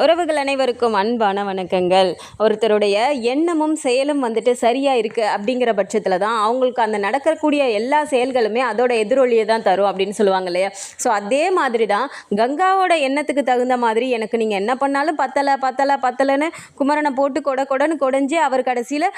உறவுகள் அனைவருக்கும் அன்பான வணக்கங்கள். ஒருத்தருடைய எண்ணமும் செயலும் வந்துட்டு சரியாக இருக்குது அப்படிங்கிற பட்சத்தில் தான் அவங்களுக்கு அந்த நடக்கக்கூடிய எல்லா செயல்களுமே அதோட எதிரொலியை தான் தரும் அப்படின்னு சொல்லுவாங்க இல்லையா? ஸோ அதே மாதிரி தான் கங்காவோட எண்ணத்துக்கு தகுந்த மாதிரி எனக்கு நீங்கள் என்ன பண்ணாலும் பத்தலை பத்தலை பத்தலைன்னு குமரனை போட்டு கொட கொடன்னு கொடைஞ்சி அவர் கடைசியில்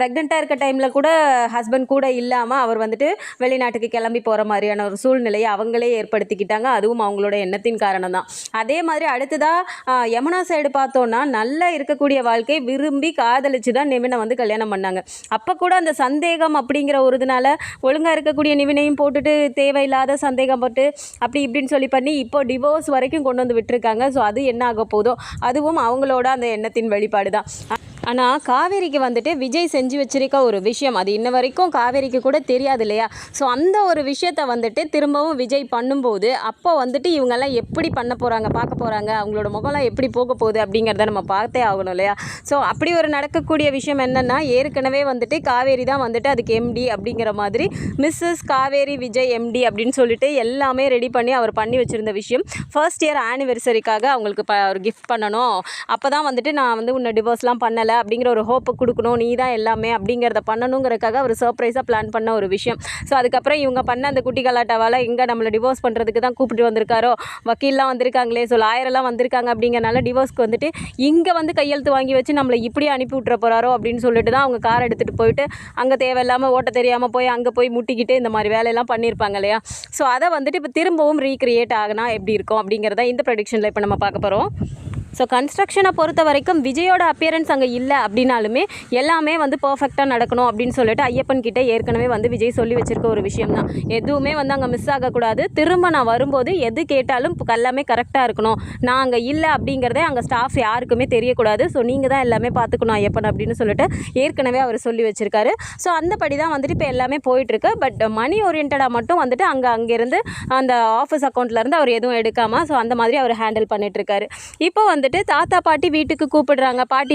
ப்ரெக்னெண்ட்டாக இருக்க டைமில் கூட ஹஸ்பண்ட் கூட இல்லாமல் அவர் வந்துட்டு வெளிநாட்டுக்கு கிளம்பி போகிற மாதிரியான ஒரு சூழ்நிலையை அவங்களே ஏற்படுத்திக்கிட்டாங்க. அதுவும் அவங்களோட எண்ணத்தின் காரணம் தான். அதே மாதிரி அடுத்ததாக யமுனா சைடு பார்த்தோன்னா நல்லா இருக்கக்கூடிய வாழ்க்கை விரும்பி காதலிச்சு தான் நிவினை வந்து கல்யாணம் பண்ணாங்க. அப்போ கூட அந்த சந்தேகம் அப்படிங்கிற ஒரு இதனால ஒழுங்காக இருக்கக்கூடிய நிவினையும் போட்டுட்டு தேவையில்லாத சந்தேகம் போட்டு அப்படி இப்படின்னு சொல்லி பண்ணி இப்போ டிவோர்ஸ் வரைக்கும் கொண்டு வந்து விட்டுருக்காங்க. ஸோ அது என்ன ஆக போதோ அதுவும் அவங்களோட அந்த எண்ணத்தின் வெளிப்பாடு தான் ஆனால் காவேரிக்கு வந்துட்டு விஜய் செஞ்சு வச்சிருக்க ஒரு விஷயம். அது இன்ன வரைக்கும் காவேரிக்கு கூட தெரியாது இல்லையா? ஸோ அந்த ஒரு விஷயத்தை வந்துட்டு திரும்பவும் விஜய் பண்ணும்போது அப்போ வந்துட்டு இவங்கெல்லாம் எப்படி பண்ண போகிறாங்க பார்க்க போகிறாங்க அவங்களோட முகம்லாம் எப்படி போக போகுது அப்படிங்கிறத நம்ம பார்த்தே ஆகணும் இல்லையா? ஸோ அப்படி ஒரு நடக்கக்கூடிய விஷயம் என்னென்னா ஏற்கனவே வந்துட்டு காவேரி தான் வந்துட்டு அதுக்கு எம்டி அப்படிங்கிற மாதிரி மிஸ்ஸஸ் காவேரி விஜய் எம்டி அப்படின்னு சொல்லிட்டு எல்லாமே ரெடி பண்ணி அவர் பண்ணி வச்சுருந்த விஷயம். ஃபர்ஸ்ட் இயர் ஆனிவர்சரிக்காக அவங்களுக்கு ப ஒரு கிஃப்ட் பண்ணணும். அப்போ தான் வந்துட்டு நான் வந்து உன்னை டிவோர்ஸ்லாம் பண்ணலை. அப்படிங்கிற ஒரு ஹோப்பை கொடுக்கணும் நீ தான் எல்லாமே அப்படிங்கிறத பண்ணணுங்கிறதுக்காக அவர் சர்ப்ரைஸாக பிளான் பண்ண ஒரு விஷயம். ஸோ அதுக்கப்புறம் இவங்க பண்ண அந்த குட்டி கலாட்டாவால் எங்கே நம்மளை டிவோர்ஸ் பண்ணுறதுக்கு தான் கூப்பிட்டு வந்திருக்காரோ? வக்கீல்லாம் வந்திருக்காங்களே ஸோ லாயரெல்லாம் வந்திருக்காங்க அப்படிங்கிறனால டிவோர்ஸ்க்கு வந்துட்டு இங்கே வந்து கையெழுத்து வாங்கி வச்சு நம்மளை இப்படி அனுப்பி விட்ற போகிறாரோ அப்படின்னு சொல்லிட்டு தான் அவங்க கார் எடுத்துகிட்டு போயிட்டு அங்கே தேவையில்லாமல் ஓட்ட தெரியாமல் போய் அங்கே போய் முட்டிக்கிட்டு இந்த மாதிரி வேலையெல்லாம் பண்ணியிருப்பாங்க இல்லையா? ஸோ அதை வந்துட்டு இப்போ திரும்பவும் ரீக்ரியேட் ஆகினா எப்படி இருக்கும் அப்படிங்கிறத இந்த ப்ரொடிக்ஷனில் இப்போ நம்ம பார்க்க போகிறோம் ஸோ கன்ஸ்ட்ரக்ஷனை பொறுத்த வரைக்கும் விஜயோட அப்பியரன்ஸ் அங்கே இல்லை அப்படின்னாலுமே எல்லாமே வந்து பர்ஃபெக்டாக நடக்கணும் அப்படின்னு சொல்லிட்டு ஐயப்பன் கிட்டே ஏற்கனவே வந்து விஜய் சொல்லி வச்சிருக்க ஒரு விஷயம் தான். எதுவுமே வந்து அங்கே மிஸ் ஆகக்கூடாது. திரும்ப நான் வரும்போது எது கேட்டாலும் எல்லாமே கரெக்டாக இருக்கணும். நான் அங்கே இல்லை அப்படிங்கிறதே அங்கே ஸ்டாஃப் யாருக்குமே தெரியக்கூடாது. ஸோ நீங்கள் தான் எல்லாமே பார்த்துக்கணும் ஐயப்பன் அப்படின்னு சொல்லிட்டு ஏற்கனவே அவர் சொல்லி வச்சிருக்காரு. ஸோ அந்தபடி தான் வந்துட்டு இப்போ எல்லாமே போயிட்டுருக்கு. பட் மணி ஓரியன்டாக மட்டும் வந்துட்டு அங்கே அங்கேருந்து அந்த ஆஃபீஸ் அக்கௌண்ட்லேருந்து அவர் எதுவும் எடுக்காமல் ஸோ அந்த மாதிரி அவர் ஹேண்டில் பண்ணிட்டுருக்காரு. இப்போ வந்துட்டு தாத்தா பாட்டி வீட்டுக்கு கூப்பிடுறாங்க. பாட்டி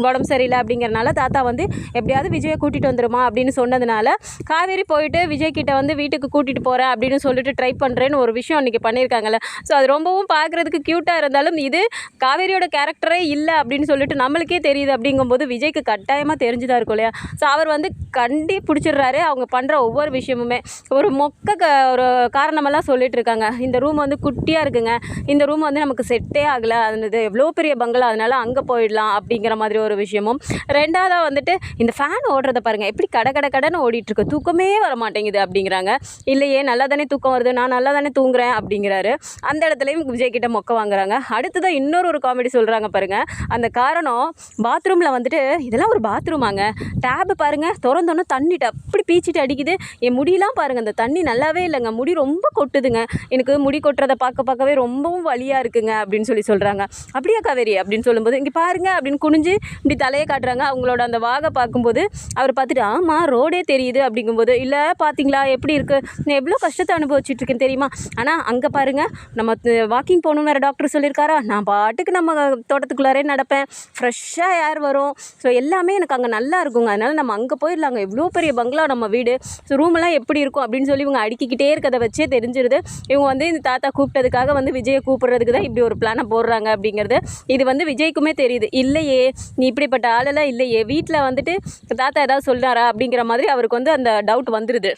உடம்பு சரியில்லை அப்படிங்கிறனால தாத்தா வந்து எப்படியாவது விஜயை கூட்டிகிட்டு வந்துருமா அப்படின்னு சொன்னதுனால காவேரி போயிட்டு விஜய் கிட்ட வந்து வீட்டுக்கு கூட்டிகிட்டு போகிறேன் அப்படின்னு சொல்லிட்டு ட்ரை பண்ணுறேன்னு ஒரு விஷயம் அன்றைக்கி பண்ணியிருக்காங்கல்ல. ஸோ அது ரொம்பவும் பார்க்குறதுக்கு க்யூட்டாக இருந்தாலும் இது காவேரியோட கேரக்டரே இல்லை அப்படின்னு சொல்லிட்டு நம்மளுக்கே தெரியுது அப்படிங்கும்போது விஜய்க்கு கட்டாயமாக தெரிஞ்சுதான் இருக்கும் இல்லையா? ஸோ அவர் வந்து கண்டி பிடிச்சிடுறாரு. அவங்க பண்ணுற ஒவ்வொரு விஷயமுமே. ஒரு மொக்க க ஒரு காரணமெல்லாம் சொல்லிட்டு இருக்காங்க. இந்த ரூம் வந்து குட்டியாக இருக்குங்க. இந்த ரூம் வந்து நமக்கு செட்டே ஆகலை. அது எவ்வளோ பெரிய பங்களா அதனால அங்கே போயிடலாம் அப்படிங்கிற மாதிரி ஒரு விஷயமும். ரெண்டாவதாக வந்துட்டு இந்த ஃபேன் ஓடுறத பாருங்கள் எப்படி கட கட கடன்னு ஓடிட்டுருக்கு தூக்கமே வர மாட்டேங்குது அப்படிங்கிறாங்க. இல்லையே நல்லா தானே தூக்கம் வருது நான் நல்லா தானே தூங்குறேன் அப்படிங்கிறாரு. அந்த இடத்துலையும் விஜய் கிட்ட மொக்க வாங்குறாங்க. அடுத்ததான் இன்னொரு ஒரு காமெடி சொல்கிறாங்க பாருங்கள் அந்த காரணம் பாத்ரூமில் வந்துட்டு இதெல்லாம் ஒரு பாத்ரூமாங்க டேப் பாருங்க திறந்தோன்னே தண்ணிட்டு அப்படி பீச்சிட்டு அடிக்குது. என் முடியெல்லாம் பாருங்க அந்த தண்ணி நல்லாவே இல்லைங்க. முடி ரொம்ப கொட்டுதுங்க. எனக்கு முடி கொட்டுறதை பார்க்க பார்க்கவே ரொம்பவும் வழியாக இருக்குங்க அப்படின்னு சொல்லி சொல்கிறாங்க அப்படியா காவேரி? அப்படின்னு சொல்லும்போது இங்கே பாருங்க அப்படின்னு குனிஞ்சு இப்படி தலையை காட்டுறாங்க. அவங்களோட அந்த வாகை பார்க்கும்போது அவர் பார்த்துட்டு ஆமாம் ரோடே தெரியுது அப்படிங்கும்போது இல்லை பார்த்தீங்களா எப்படி இருக்குது நான் எவ்வளோ கஷ்டத்தை அனுபவிச்சுட்டு இருக்கேன் தெரியுமா? ஆனால் அங்கே பாருங்கள் நம்ம வாக்கிங் போகணும்னு வேறு டாக்டர் சொல்லியிருக்காரா? நான் பாட்டுக்கு நம்ம தோட்டத்துக்குள்ளாரே நடப்பேன். ஃப்ரெஷ்ஷாக ஏர் வரும்? ஸோ எல்லாமே எனக்கு அங்கே நல்லா இருக்குங்க. அதனால் நம்ம அங்கே போயிடலாங்க. எவ்வளோ பெரிய பங்களா நம்ம வீடு. ஸோ ரூமெல்லாம் எப்படி இருக்கும்? அப்படின்னு சொல்லி இவங்க அடுக்கிக்கிட்டே இருக்கிறத வச்சே தெரிஞ்சிருது. இவங்க வந்து இந்த தாத்தா கூப்பிட்டதுக்காக வந்து விஜயை கூப்பிட்றதுக்கு தான் இப்படி ஒரு பிளானை போடுறாங்க அப்படிங்கிறது இது வந்து விஜய்க்குமே தெரியுது. இல்லையே நீ இப்படிப்பட்ட ஆளெல்லாம் இல்லையே. வீட்டில் வந்துட்டு தாத்தா ஏதாவது சொல்கிறாரா அப்படிங்கிற மாதிரி அவருக்கு வந்து அந்த டவுட் வந்துடுது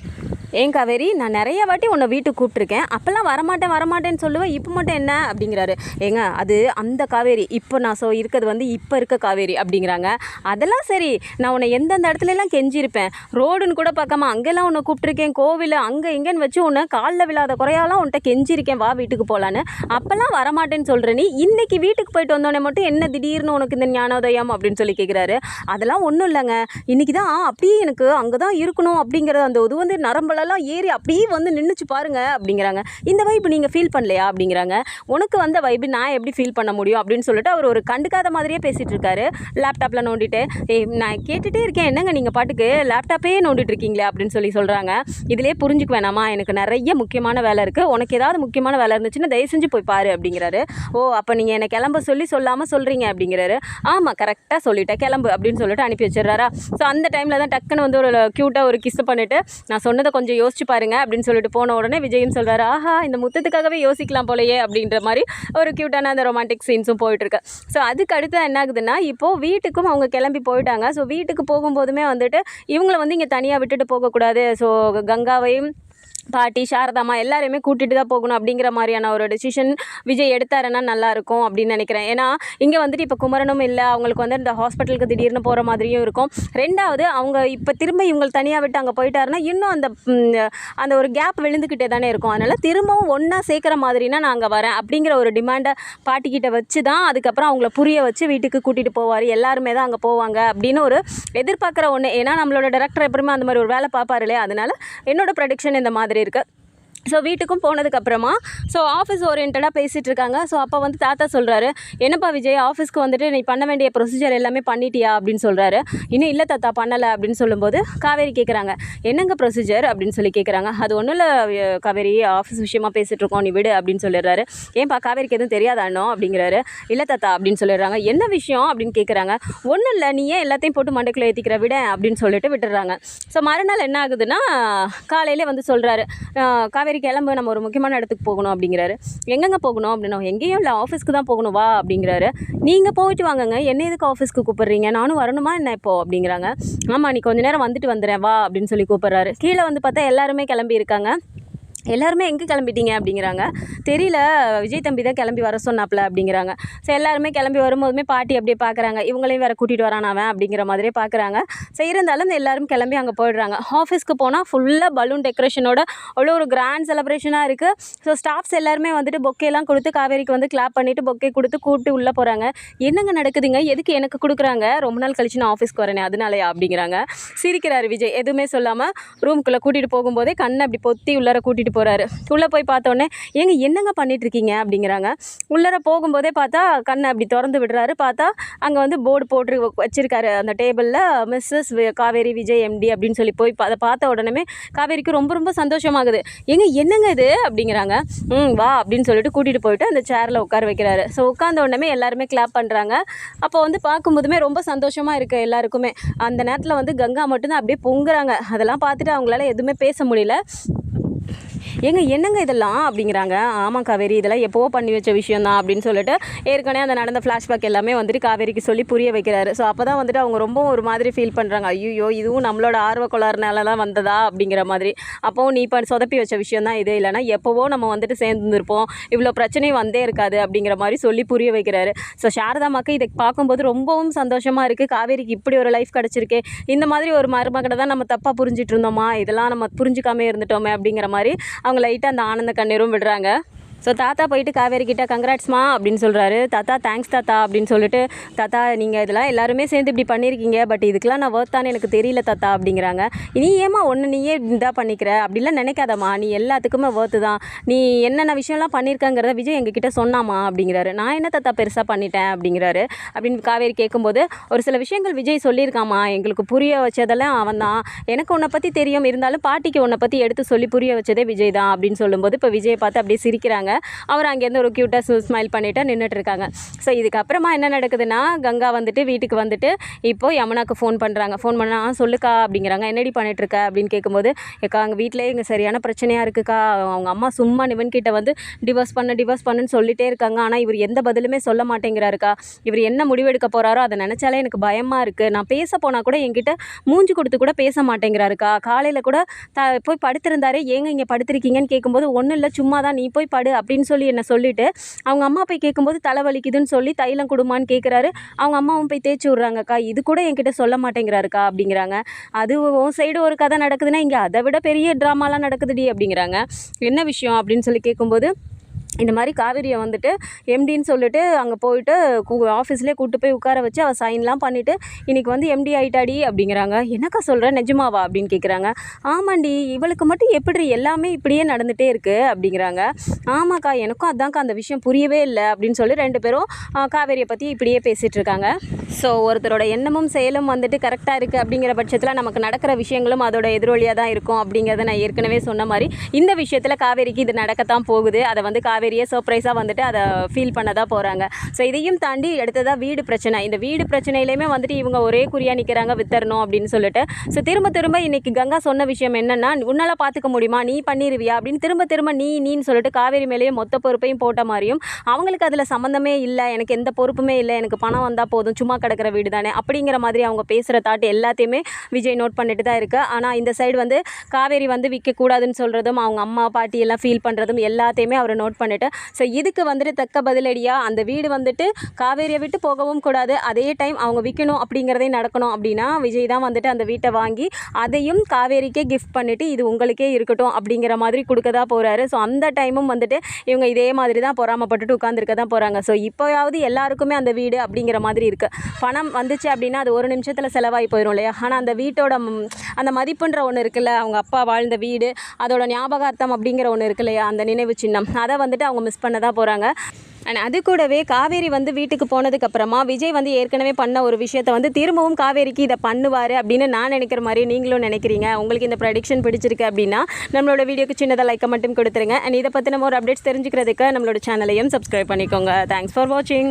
ஏன் காவேரி நான் நிறைய வாட்டி உன்னை வீட்டுக்கு கூப்பிட்ருக்கேன் அப்போல்லாம் வரமாட்டேன் வரமாட்டேன்னு சொல்லுவேன். இப்போ மட்டும் என்ன அப்படிங்கிறாரு. ஏங்க அது அந்த காவேரி. இப்போ நான் ஸோ இருக்கிறது வந்து இப்போ இருக்க காவேரி அப்படிங்கிறாங்க. அதெல்லாம் சரி நான் உன்னை எந்தெந்த இடத்துலலாம் கெஞ்சிருப்பேன். ரோடுன்னு கூட பார்க்காம அங்கெல்லாம் உன்னை கூப்பிட்ருக்கேன் கோவில் அங்கே இங்கேன்னு வச்சு உன்னை காலில் விழாத குறையாலாம் உன்கிட்ட கெஞ்சிருக்கேன். வா வீட்டுக்கு போகலான்னு அப்போல்லாம் வரமாட்டேன்னு சொல்கிற நீ இன்னைக்கு வீட்டுக்கு போயிட்டு வந்தோடனே மட்டும் என்ன திடீர்னு உனக்கு இந்த ஞானோதயம் அப்படின்னு சொல்லி கேட்குறாரு அதெல்லாம் ஒன்றும் இல்லைங்க. இன்னைக்கு தான் அப்படியே எனக்கு அங்கே தான் இருக்கணும் அப்படிங்கிறது அந்த இது வந்து நரம்பு நரம்பலெல்லாம் ஏறி அப்படியே வந்து நின்றுச்சு பாருங்க அப்படிங்கிறாங்க. இந்த வைப்பு நீங்கள் ஃபீல் பண்ணலையா அப்படிங்கிறாங்க. உனக்கு வந்த வைப்பு நான் எப்படி ஃபீல் பண்ண முடியும் அப்படின்னு சொல்லிட்டு அவர் ஒரு கண்டுக்காத மாதிரியே பேசிகிட்டு இருக்காரு. லேப்டாப்பில் நோண்டிட்டு ஏ நான் கேட்டுகிட்டே இருக்கேன். என்னங்க நீங்கள் பாட்டுக்கு? லேப்டாப்பே நோண்டிட்டு இருக்கீங்களே? அப்படின்னு சொல்லி சொல்கிறாங்க இதிலே புரிஞ்சுக்க வேணாமா? எனக்கு நிறைய முக்கியமான வேலை இருக்குது உனக்கு ஏதாவது முக்கியமான வேலை இருந்துச்சுன்னா தயவு செஞ்சு போய் பாரு அப்படிங்கிறாரு. ஓ அப்போ நீங்கள் என்னை கிளம்ப சொல்லி சொல்லாமல் சொல்கிறீங்க அப்படிங்கிறாரு. ஆமாம் கரெக்டாக சொல்லிட்டேன். கிளம்பு. அப்படின்னு சொல்லிட்டு அனுப்பி வச்சிடுறாரா. ஸோ அந்த டைமில் தான் டக்குன்னு வந்து ஒரு க்யூட்டாக ஒரு கிஸ் பண்ணிவிட்டு நான் சொன்னதை கொஞ்சம் கொஞ்சம் யோசிச்சு பாருங்க அப்படின்னு சொல்லிட்டு போன உடனே விஜயும் சொல்கிறாரு ஆஹா இந்த முத்தத்துக்காகவே யோசிக்கலாம் போலயே அப்படின்ற மாதிரி ஒரு க்யூட்டான அந்த ரொமான்டிக் சீன்ஸும் போயிட்டுருக்கு ஸோ அதுக்கு அடுத்து என்ன ஆகுதுன்னா இப்போது வீட்டுக்கும் அவங்க கிளம்பி போயிட்டாங்க. ஸோ வீட்டுக்கு போகும்போதுமே வந்துட்டு இவங்களை வந்து இங்கே தனியாக விட்டுட்டு போகக்கூடாது. ஸோ கங்காவையும் பாட்டி சாரதாமா எல்லாரையுமே கூட்டிகிட்டு தான் போகணும் அப்படிங்கிற மாதிரியான ஒரு டிசிஷன் விஜய் எடுத்தாருன்னா நல்லா இருக்கும் அப்படின்னு நினைக்கிறேன். ஏன்னா இங்கே வந்துட்டு இப்போ குமரனும் இல்லை அவங்களுக்கு வந்து இந்த ஹாஸ்பிட்டலுக்கு திடீர்னு போகிற மாதிரியும் இருக்கும். ரெண்டாவது அவங்க இப்போ திரும்ப இவங்க தனியாக விட்டு அங்கே போயிட்டாருன்னா இன்னும் அந்த அந்த ஒரு கேப் விழுந்துக்கிட்டே தானே இருக்கும். அதனால் திரும்பவும் ஒன்றா சேர்க்குற மாதிரினா நான் அங்கே வரேன் அப்படிங்கிற ஒரு டிமாண்டை பாட்டிக்கிட்ட வச்சு தான் அதுக்கப்புறம் அவங்கள புரிய வச்சு வீட்டுக்கு கூட்டிகிட்டு போவார். எல்லாருமே தான் அங்கே போவாங்க அப்படின்னு ஒரு எதிர்பார்க்குற ஒன்று ஏன்னா நம்மளோட டேரக்டர் எப்பவுமே அந்த மாதிரி ஒரு வேலை பார்ப்பாரு இல்லையா? அதனால் என்னோட ப்ரடிக்ஷன் இந்த மாதிரி. இருக்குது ஸோ வீட்டுக்கும் போனதுக்கப்புறமா ஸோ ஆஃபீஸ் ஓரியன்டாக பேசிகிட்டு இருக்காங்க. ஸோ அப்போ வந்து தாத்தா சொல்கிறாரு என்னப்பா விஜய் ஆஃபீஸ்க்கு வந்துட்டு நீ பண்ண வேண்டிய ப்ரொசீஜர் எல்லாமே பண்ணிட்டியா? அப்படின்னு சொல்கிறாரு இன்னும் இல்லை தாத்தா பண்ணலை. அப்படின்னு சொல்லும்போது காவேரி கேட்குறாங்க என்னங்க ப்ரொசீஜர் அப்படின்னு சொல்லி கேட்குறாங்க அது ஒன்றும் இல்லை காவேரி ஆஃபீஸ் விஷயமா பேசிகிட்டு இருக்கோம் நீ விடு அப்படின்னு சொல்லிடுறாரு. ஏன்ப்பா காவேரிக்கு எதுவும் தெரியாதானோ அப்படிங்கிறாரு. இல்லை தாத்தா அப்படின்னு சொல்லிடுறாங்க. என்ன விஷயம்? அப்படின்னு கேட்குறாங்க ஒன்றும் இல்லை நீ ஏன் எல்லாத்தையும் போட்டு மண்டைக்குள்ளே ஏற்றிக்கிற விட அப்படின்னு சொல்லிட்டு விட்டுடுறாங்க. ஸோ மறுநாள் என்ன ஆகுதுன்னா காலையிலே வந்து சொல்கிறாரு காவேரி கிளம்பு நம்ம ஒரு முக்கியமான இடத்துக்கு போகணும் அப்படிங்கிறாரு. எங்கெங்கே போகணும் அப்படின்னா எங்கேயும் இல்லை ஆஃபீஸ்க்கு தான் போகணும் வா அப்படிங்கிறாரு. நீங்கள் போயிட்டு வாங்கங்க. என்ன எதுக்கு ஆஃபீஸ்க்கு கூப்பிட்றீங்க? நானும் வரணுமா என்ன இப்போ? அப்படிங்கிறாங்க. ஆமாம் நீ கொஞ்ச நேரம் வந்துட்டு வந்துடுறேன் வா அப்படின்னு சொல்லி கூப்பிட்றாரு. கீழே வந்து பார்த்தா எல்லாருமே கிளம்பி இருக்காங்க. எல்லாருமே எங்கே கிளம்பிட்டீங்க அப்படிங்கிறாங்க. தெரியல விஜய் தம்பி தான் கிளம்பி வர சொன்னாப்ல அப்படிங்கிறாங்க. ஸோ எல்லாருமே கிளம்பி வரும்போதுமே பாட்டி அப்படியே பார்க்குறாங்க இவங்களையும் வேறு கூட்டிகிட்டு வரான் அவன் அப்படிங்கிற மாதிரியே பார்க்குறாங்க ஸோ இருந்தாலும் எல்லாரும் கிளம்பி அங்கே போயிடுறாங்க. ஆஃபீஸ்க்கு போனால் ஃபுல்லாக பலூன் டெக்கரேஷனோட அவ்வளோ ஒரு கிராண்ட் செலிப்ரேஷனாக இருக்குது ஸோ ஸ்டாஃப்ஸ் எல்லாருமே வந்துட்டு பொக்கேலாம் கொடுத்து காவேரிக்கு வந்து கிளாப் பண்ணிவிட்டு பொக்கே கொடுத்து கூப்பிட்டு உள்ளே போகிறாங்க என்னங்க நடக்குதுங்க? எதுக்கு எனக்கு கொடுக்குறாங்க? ரொம்ப நாள் கழிச்சு நான் ஆஃபீஸ்க்கு வரேனே அதனாலயா அப்படிங்கிறாங்க. சிரிக்கிறாரு விஜய். எதுவுமே சொல்லாமல் ரூம்குள்ளே கூட்டிகிட்டு போகும்போதே கண்ணை அப்படி பொத்தி உள்ளார கூட்டிகிட்டு போகிறாரு உள்ளே போய் பார்த்தோன்னே ஏங்க என்னங்க பண்ணிகிட்ருக்கீங்க அப்படிங்கிறாங்க. உள்ளார போகும்போதே பார்த்தா கண்ணை அப்படி திறந்து விடுறாரு. பார்த்தா அங்கே வந்து போர்டு போட்டு வச்சுருக்காரு. அந்த டேபிளில் மிஸ்ஸஸ் காவேரி விஜய் எம்டி அப்படின்னு சொல்லி போய் அதை பார்த்த உடனே காவேரிக்கு ரொம்ப ரொம்ப சந்தோஷமாகுது. ஏங்க என்னங்க இது? அப்படிங்கிறாங்க. ம் வா அப்படின்னு சொல்லிட்டு கூட்டிகிட்டு போயிட்டு அந்த சேரில் உட்கார வைக்கிறாரு. ஸோ உட்காந்த உடனே எல்லாருமே கிளாப் பண்ணுறாங்க அப்போ வந்து பார்க்கும்போதுமே ரொம்ப சந்தோஷமாக இருக்குது எல்லாருக்குமே. அந்த நேரத்தில் வந்து கங்கா மட்டும்தான் அப்படியே பொங்குறாங்க. அதெல்லாம் பார்த்துட்டு அவங்களால எதுவுமே பேச முடியல. ஏங்க என்னங்க இதெல்லாம் அப்படிங்கிறாங்க? ஆமாம் காவேரி இதெல்லாம் எப்போவோ பண்ணி வச்ச விஷயம் தான் அப்படின்னு சொல்லிட்டு ஏற்கனவே அந்த நடந்த ஃப்ளாஷ்பேக் எல்லாமே வந்துட்டு காவேரிக்கு சொல்லி புரிய வைக்கிறாரு. ஸோ அப்போ தான் வந்துட்டு அவங்க ரொம்ப ஒரு மாதிரி ஃபீல் பண்ணுறாங்க ஐயோ இதுவும் நம்மளோட ஆர்வ கோளாறுனால தான் வந்ததா அப்படிங்கிற மாதிரி. அப்போவும் நீ இப்போ சொதப்பி வச்ச விஷயம் தான் இது. இல்லைனா எப்போவோ நம்ம வந்துட்டு சேர்ந்துருப்போம் இவ்வளோ பிரச்சனை வந்தே இருக்காது அப்படிங்கிற மாதிரி சொல்லி புரிய வைக்கிறாரு. ஸோ சாரதாமாக்கு இதை பார்க்கும்போது ரொம்பவும் சந்தோஷமாக இருக்குது காவேரிக்கு இப்படி ஒரு லைஃப் கிடச்சிருக்கு. இந்த மாதிரி ஒரு மருமகனை தான் நம்ம தப்பாக புரிஞ்சிட்டு இருந்தோமா? இதெல்லாம் நம்ம புரிஞ்சுக்காமே இருந்துட்டோமே அப்படிங்கிற மாதிரி அவங்க லைட்டாக அந்த ஆனந்த கண்ணீரும் விடுறாங்க. ஸோ தாத்தா போயிட்டு காவேரி கிட்ட கங்க்ராட்ஸ்மா அப்படின்னு சொல்கிறாரு தாத்தா தேங்க்ஸ் தாத்தா அப்படின்னு சொல்லிட்டு தாத்தா நீங்கள் இதெல்லாம் எல்லாருமே சேர்ந்து இப்படி பண்ணியிருக்கீங்க பட் இதுக்கெல்லாம் நான் ஒர்த்தானு எனக்கு தெரியல தாத்தா அப்படிங்கிறாங்க. நீ ஏமா ஒன்று நீயே இதாக பண்ணிக்கிற? அப்படிலாம் நினைக்காதம்மா. நீ எல்லாத்துக்குமே ஒர்த்து தான். நீ என்னென்ன விஷயம்லாம் பண்ணியிருக்கங்கிறத விஜய் எங்ககிட்ட சொன்னாமா அப்படிங்கிறாரு. நான் என்ன தாத்தா பெருசாக பண்ணிட்டேன் அப்படிங்கிறாரு. அப்படின்னு காவேரி கேட்கும்போது ஒரு சில விஷயங்கள் விஜய் சொல்லியிருக்காமா எங்களுக்கு புரிய வச்சதெல்லாம் அவன் தான். எனக்கு உன்னை பற்றி தெரியும் இருந்தாலும் பாட்டிக்கு உன்னை பற்றி எடுத்து சொல்லி புரிய வச்சதே விஜய் தான் அப்படின்னு சொல்லும்போது இப்போ விஜயை பார்த்து அப்படியே சிரிக்கிறாங்க. அவர் அங்கேருந்து ஒரு க்யூட்டாக ஸ்மைல் பண்ணிட்டு நின்றுட்டு இருக்காங்க ஸோ இதுக்கப்புறமா என்ன நடக்குதுன்னா கங்கா வந்துட்டு வீட்டுக்கு வந்துட்டு இப்போ யமுனாக்கு ஃபோன் பண்ணுறாங்க ஃபோன் பண்ணால் சொல்லுக்கா அப்படிங்கிறாங்க. என்னடி பண்ணிட்டு இருக்க அப்படின்னு கேட்கும்போது ஏக்கா அங்கே வீட்டிலே இங்கே சரியான பிரச்சனையாக இருக்குக்கா. அவங்க அம்மா சும்மா நிவன்கிட்ட வந்து டிவோர்ஸ் பண்ண டிவோர்ஸ் பண்ணுன்னு சொல்லிட்டே இருக்காங்க. ஆனால் இவர் எந்த பதிலுமே சொல்ல மாட்டேங்கிறாருக்கா. இவர் என்ன முடிவெடுக்க போகிறாரோ அதை நினச்சாலே எனக்கு பயமாக இருக்குது நான் பேச போனால் கூட என்கிட்ட மூஞ்சி கொடுத்து கூட பேச மாட்டேங்கிறாருக்கா. காலையில் கூட த போய் படுத்திருந்தாரே ஏங்க இங்கே படுத்திருக்கீங்கன்னு கேட்கும்போது ஒன்றும் இல்லை சும்மா தான் நீ போய் படு அப்படின்னு சொல்லி என்னை சொல்லிட்டு அவங்க அம்மா போய் கேட்கும்போது தலை வலிக்குதுன்னு சொல்லி தைலம் கொடுமான்னு கேட்குறாரு அவங்க அம்மாவும் போய் தேய்ச்சி விட்றாங்கக்கா இது கூட என்கிட்ட சொல்ல மாட்டேங்கிறாருக்கா அப்படிங்கிறாங்க. அது உன் சைடு ஒரு கதை நடக்குதுன்னா இங்கே அதை விட பெரிய ட்ராமாலாம் நடக்குதுடி அப்படிங்கிறாங்க. என்ன விஷயம் அப்படின்னு சொல்லி கேட்கும்போது இந்த மாதிரி காவேரியை வந்துட்டு எம்டின்னு சொல்லிட்டு அங்கே போயிட்டு ஆஃபீஸ்லேயே கூப்பிட்டு போய் உட்கார வச்சு அவள் சைன்லாம் பண்ணிவிட்டு இன்றைக்கி வந்து எம்டி ஆயிட்டாடி அப்படிங்கிறாங்க. என்னக்கா சொல்கிற நிஜமாவா? அப்படின்னு கேட்குறாங்க ஆமாண்டி இவளுக்கு மட்டும் எப்படி எல்லாமே இப்படியே நடந்துகிட்டே இருக்குது அப்படிங்கிறாங்க. ஆமாக்கா எனக்கும் அதான்க்கா அந்த விஷயம் புரியவே இல்லை அப்படின்னு சொல்லி ரெண்டு பேரும் காவேரியை பற்றி இப்படியே பேசிகிட்டு இருக்காங்க. ஸோ ஒருத்தரோட எண்ணமும் செயலும் வந்துட்டு கரெக்டாக இருக்குது அப்படிங்கிற பட்சத்தில் நமக்கு நடக்கிற விஷயங்களும் அதோட எதிரொலியாக தான் இருக்கும் அப்படிங்கிறத நான் ஏற்கனவே சொன்ன மாதிரி இந்த விஷயத்தில் காவேரிக்கு இது நடக்கத்தான் போகுது. அதை வந்து கா காவேரியே சர்ப்ரைஸாக வந்துட்டு அதை ஃபீல் பண்ண தான் போகிறாங்க ஸோ இதையும் தாண்டி அடுத்ததாக வீடு பிரச்சனை. இந்த வீடு பிரச்சனையிலையுமே வந்துட்டு இவங்க ஒரே குறியாக நிற்கிறாங்க வித்தரணும் அப்படின்னு சொல்லிட்டு. ஸோ திரும்ப திரும்ப இன்றைக்கி கங்கா சொன்ன விஷயம் என்னென்னா உன்னால பார்த்துக்க முடியுமா? நீ பண்ணிடுவியா அப்படின்னு திரும்ப திரும்ப நீ நீன்னு சொல்லிட்டு காவேரி மேலேயே மொத்த பொறுப்பையும் போட்ட மாதிரியும் அவங்களுக்கு அதில் சம்மந்தமே இல்லை. எனக்கு எந்த பொறுப்புமே இல்லை. எனக்கு பணம் வந்தால் போதும். சும்மா கிடக்கிற வீடு தானே. அப்படிங்கிற மாதிரி அவங்க பேசுகிற தாட் எல்லாத்தையுமே விஜய் நோட் பண்ணிட்டு தான் இருக்குது ஆனால் இந்த சைடு வந்து காவேரி வந்து விற்கக்கூடாதுன்னு சொல்கிறதும் அவங்க அம்மா பாட்டி எல்லாம் ஃபீல் பண்ணுறதும் எல்லாத்தையுமே அவர் நோட் பண்ணி பண்ணிட்டு ஸோ இதுக்கு வந்துட்டு தக்க பதிலடியாக அந்த வீடு வந்துட்டு காவேரியை விட்டு போகவும் கூடாது அதே டைம் அவங்க விற்கணும் அப்படிங்கிறதே நடக்கணும் அப்படின்னா விஜய் தான் வந்துட்டு அந்த வீட்டை வாங்கி அதையும் காவேரிக்கே கிஃப்ட் பண்ணிவிட்டு இது உங்களுக்கே இருக்கட்டும் அப்படிங்கிற மாதிரி கொடுக்க தான் போகிறாரு ஸோ அந்த டைமும் வந்துட்டு இவங்க இதே மாதிரி தான் பொறாமப்பட்டுட்டு உட்காந்துருக்க தான் போகிறாங்க ஸோ இப்போயாவது எல்லாருக்குமே அந்த வீடு அப்படிங்கிற மாதிரி இருக்குது பணம் வந்துச்சு அப்படின்னா அது ஒரு நிமிஷத்தில் செலவாகி போயிடும் இல்லையா? ஆனால் அந்த வீட்டோட அந்த மதிப்புன்ற ஒன்று இருக்குல்ல அவங்க அப்பா வாழ்ந்த வீடு அதோட ஞாபகார்த்தம் அப்படிங்கிற ஒன்று இருக்கு இல்லையா? அந்த நினைவு சின்னம். அதை வந்து வந்துட்டு அவங்க மிஸ் பண்ண தான் போகிறாங்க அண்ட் அது கூடவே காவேரி வந்து வீட்டுக்கு போனதுக்கப்புறமா விஜய் வந்து ஏற்கனவே பண்ண ஒரு விஷயத்தை வந்து திரும்பவும் காவேரிக்கு இதை பண்ணுவார் அப்படின்னு நான் நினைக்கிற மாதிரி நீங்களும் நினைக்கிறீங்க. உங்களுக்கு இந்த ப்ரடிக்ஷன் பிடிச்சிருக்கு அப்படின்னா நம்மளோட வீடியோக்கு சின்னதாக லைக்கை மட்டும் கொடுத்துருங்க. அண்ட் இதை பற்றின ஒரு அப்டேட்ஸ் தெரிஞ்சுக்கிறதுக்கு நம்மளோட சேனலையும் சப்ஸ்கிரைப் பண்ணிக்கோங்க. தேங்க்ஸ் ஃபார் வாட்சிங்